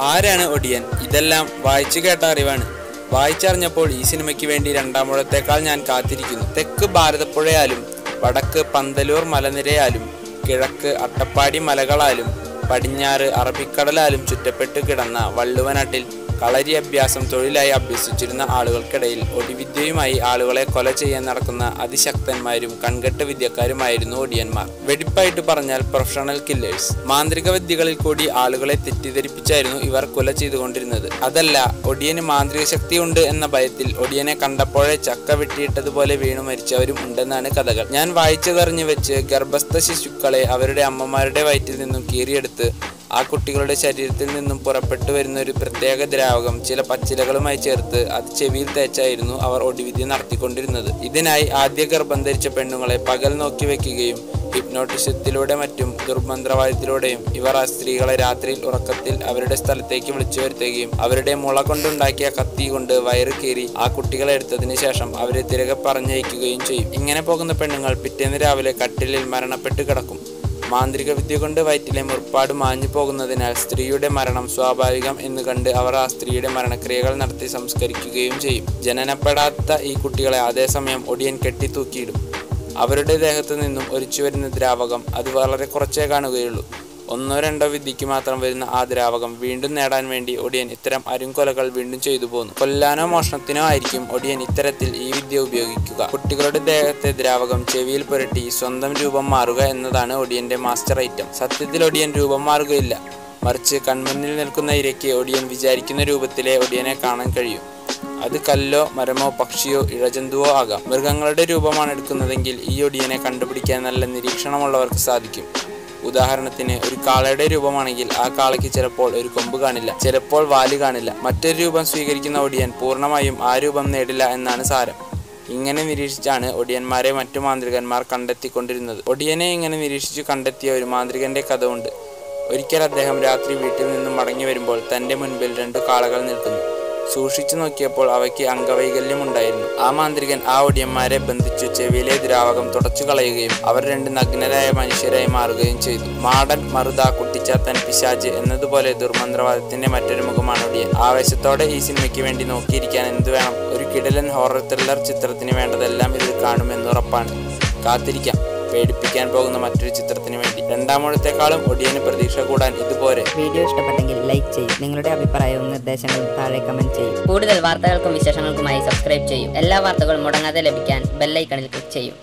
ആരാണ് ഒടിയൻ? ഇതെല്ലാം വായിച്ചു കേട്ട അറിവാണ്. വായിച്ചറിഞ്ഞപ്പോൾ ഈ സിനിമയ്ക്ക് വേണ്ടി രണ്ടാമൂഴത്തേക്കാൾ ഞാൻ കാത്തിരിക്കുന്നു. തെക്ക് ഭാരതപ്പുഴയാലും വടക്ക് പന്തലൂർ മലനിരയാലും കിഴക്ക് അട്ടപ്പാടി മലകളാലും പടിഞ്ഞാറ് അറബിക്കടലാലും ചുറ്റപ്പെട്ട് കിടന്ന വള്ളുവനാട്ടിൽ കളരി അഭ്യാസം തൊഴിലായി അഭ്യസിച്ചിരുന്ന ആളുകൾക്കിടയിൽ ഒടിവിദ്യയുമായി ആളുകളെ കൊല ചെയ്യാൻ നടക്കുന്ന അതിശക്തന്മാരും കൺകെട്ട വിദ്യക്കാരുമായിരുന്നു ഒടിയന്മാർ. വെടിപ്പായിട്ട് പറഞ്ഞാൽ പ്രൊഫഷണൽ കില്ലേഴ്സ് മാന്ത്രിക വിദ്യകളിൽ കൂടി ആളുകളെ തെറ്റിദ്ധരിപ്പിച്ചായിരുന്നു ഇവർ കൊല ചെയ്തുകൊണ്ടിരുന്നത്. അതല്ല ഒടിയന് മാന്ത്രിക ശക്തിയുണ്ട് എന്ന ഭയത്തിൽ ഒടിയനെ കണ്ടപ്പോഴേ ചക്ക വെട്ടിയിട്ടതുപോലെ വീണു മരിച്ചവരും ഉണ്ടെന്നാണ് കഥകൾ. ഞാൻ വായിച്ചതറിഞ്ഞു വെച്ച് ഗർഭസ്ഥ ശിശുക്കളെ അവരുടെ അമ്മമാരുടെ വയറ്റിൽ നിന്നും കീറിയെടുത്ത് ആ കുട്ടികളുടെ ശരീരത്തിൽ നിന്നും പുറപ്പെട്ടു വരുന്ന ഒരു പ്രത്യേക ദ്രാവകം ചില പച്ചിലകളുമായി ചേർത്ത് അത് ചെവിയിൽ തേച്ചായിരുന്നു അവർ ഒടിവിധി നടത്തിക്കൊണ്ടിരുന്നത്. ഇതിനായി ആദ്യ ഗർഭം ധരിച്ച പെണ്ണുങ്ങളെ പകൽ നോക്കി വെക്കുകയും ഹിപ്നോട്ടിസത്തിലൂടെ മറ്റും ദുർമന്ത്രവാദത്തിലൂടെയും ഇവർ ആ സ്ത്രീകളെ രാത്രിയിൽ ഉറക്കത്തിൽ അവരുടെ സ്ഥലത്തേക്ക് വിളിച്ചു വരുത്തുകയും അവരുടെ മുള കൊണ്ടുണ്ടാക്കിയ കത്തി കൊണ്ട് വയറ് കീറി ആ കുട്ടികളെ എടുത്തതിന് ശേഷം അവരെ തിരകെ പറഞ്ഞയക്കുകയും ചെയ്യും. ഇങ്ങനെ പോകുന്ന പെണ്ണുങ്ങൾ പിറ്റേന്ന് രാവിലെ കട്ടിലിൽ മരണപ്പെട്ട് കിടക്കും. മാന്ത്രിക വിദ്യ കൊണ്ട് വയറ്റിലെ മുറിപ്പാട് മാഞ്ഞു പോകുന്നതിനാൽ സ്ത്രീയുടെ മരണം സ്വാഭാവികം എന്ന് കണ്ട് അവർ ആ സ്ത്രീയുടെ മരണക്രിയകൾ നടത്തി സംസ്കരിക്കുകയും ചെയ്യും. ജനനപ്പെടാത്ത ഈ കുട്ടികളെ അതേസമയം ഒടിയൻ കെട്ടിത്തൂക്കിയിടും. അവരുടെ ദേഹത്തു നിന്നും ഒലിച്ചു വരുന്ന ദ്രാവകം അത് വളരെ കുറച്ചേ കാണുകയുള്ളൂ. ഒന്നോ രണ്ടോ വിദ്യയ്ക്ക് മാത്രം വരുന്ന ആ ദ്രാവകം വീണ്ടും നേടാൻ വേണ്ടി ഒടിയൻ ഇത്തരം അരുംകൊലകൾ വീണ്ടും ചെയ്തു പോന്നു. കൊല്ലാനോ മോഷണത്തിനോ ആയിരിക്കും ഒടിയൻ ഇത്തരത്തിൽ ഈ വിദ്യ ഉപയോഗിക്കുക. കുട്ടികളുടെ ദേഹത്തെ ദ്രാവകം ചെവിയിൽ പുരട്ടി സ്വന്തം രൂപം മാറുക എന്നതാണ് ഒടിയന്റെ മാസ്റ്റർ ഐറ്റം. സത്യത്തിൽ ഒടിയൻ രൂപം മാറുകയില്ല. മറിച്ച് കൺമുന്നിൽ നിൽക്കുന്ന ഇരയ്ക്ക് ഒടിയൻ വിചാരിക്കുന്ന രൂപത്തിലെ ഒടിയനെ കാണാൻ കഴിയും. അത് കല്ലോ മരമോ പക്ഷിയോ ഇഴജന്തുവോ ആകാം. മൃഗങ്ങളുടെ രൂപമാണ് എടുക്കുന്നതെങ്കിൽ ഈ ഒടിയനെ കണ്ടുപിടിക്കാൻ നല്ല നിരീക്ഷണമുള്ളവർക്ക് സാധിക്കും. ഉദാഹരണത്തിന് ഒരു കാളയുടെ രൂപമാണെങ്കിൽ ആ കാളയ്ക്ക് ചിലപ്പോൾ ഒരു കൊമ്പ് കാണില്ല ചിലപ്പോൾ വാൽ കാണില്ല. മറ്റൊരു രൂപം സ്വീകരിക്കുന്ന ഒടിയൻ പൂർണമായും ആ രൂപം നേടില്ല എന്നാണ് സാരം. ഇങ്ങനെ നിരീക്ഷിച്ചാണ് ഒടിയന്മാരെ മറ്റു മാന്ത്രികന്മാർ കണ്ടെത്തിക്കൊണ്ടിരുന്നത്. ഒടിയനെ ഇങ്ങനെ നിരീക്ഷിച്ചു കണ്ടെത്തിയ ഒരു മാന്ത്രികന്റെ കഥ ഉണ്ട്. ഒരിക്കൽ അദ്ദേഹം രാത്രി വീട്ടിൽ നിന്നും മടങ്ങി വരുമ്പോൾ തന്റെ മുൻപിൽ രണ്ടു കാളകൾ നിൽക്കുന്നു. സൂക്ഷിച്ചു നോക്കിയപ്പോൾ അവയ്ക്ക് അംഗവൈകല്യമുണ്ടായിരുന്നു. ആ മാന്ത്രികൻ ആ ഒടിയന്മാരെ ബന്ധിച്ചു ചെവിയിലെ ദ്രാവകം തുടച്ചു കളയുകയും അവർ രണ്ട് നഗ്നരായ മനുഷ്യരായി മാറുകയും ചെയ്തു. മാടൻ മറുത കുട്ടിച്ചാത്തൻ പിശാജ് എന്നതുപോലെ ദുർമന്ത്രവാദത്തിന്റെ മറ്റൊരു മുഖമാണ് ഒടിയൻ. ആവേശത്തോടെ ഈ സിനിമയ്ക്ക് വേണ്ടി നോക്കിയിരിക്കാൻ എന്ത് വേണം? ഒരു കിടലൻ ഹൊറർ ത്രില്ലർ ചിത്രത്തിന് വേണ്ടതെല്ലാം ഇതിൽ കാണുമെന്നുറപ്പാണ് കാത്തിരിക്കാം. പേടിപ്പിക്കാൻ പോകുന്ന മറ്റൊരു ചിത്രത്തിന് വേണ്ടി. രണ്ടാമൂഴത്തെക്കാളും ഒടിയന് പ്രതീക്ഷ കൂടാൻ ഇതുപോലെ. വീഡിയോ ഇഷ്ടപ്പെട്ടെങ്കിൽ ലൈക്ക് ചെയ്യും. നിങ്ങളുടെ അഭിപ്രായവും നിർദ്ദേശങ്ങളും താഴെ കമന്റ് ചെയ്യും. കൂടുതൽ വാർത്തകൾക്കും വിശേഷങ്ങൾക്കുമായി സബ്സ്ക്രൈബ് ചെയ്യും. എല്ലാ വാർത്തകളും മുടങ്ങാതെ ലഭിക്കാൻ ബെല്ലൈക്കണിൽ ക്ലിക്ക് ചെയ്യും.